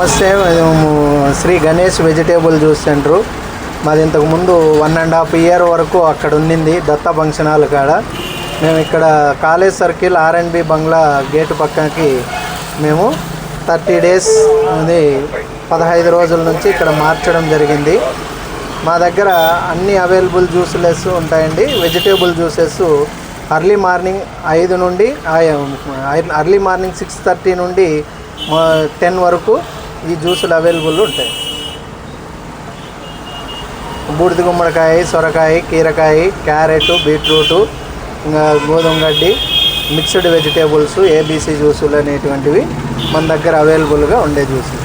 నమస్తే మేము Shri Ganesh vegetable juice centre మాది ఇంతకుముందు వన్ అండ్ హాఫ్ ఇయర్ వరకు అక్కడ ఉండింది దత్త ఫంక్షన్ హాల్ కాడ. మేము ఇక్కడ college circle R and B Bangla gate పక్కకి మేము థర్టీ డేస్ అది పదహైదు రోజుల నుంచి ఇక్కడ మార్చడం జరిగింది. మా దగ్గర అన్ని అవైలబుల్ జ్యూస్లెస్ ఉంటాయండి. వెజిటేబుల్ జ్యూసెస్ అర్లీ మార్నింగ్ ఐదు నుండి అర్లీ మార్నింగ్ సిక్స్ థర్టీ నుండి టెన్ వరకు ఈ జ్యూసులు అవైలబుల్ ఉంటాయి. బూడిద గుమ్మడికాయ సొరకాయ కీరకాయ క్యారెట్ బీట్రూటు ఇంకా గోధుమ గడ్డి మిక్స్డ్ వెజిటేబుల్స్ ఏబీసీ జ్యూసులు అనేటువంటివి మన దగ్గర అవైలబుల్గా ఉండే జ్యూసులు.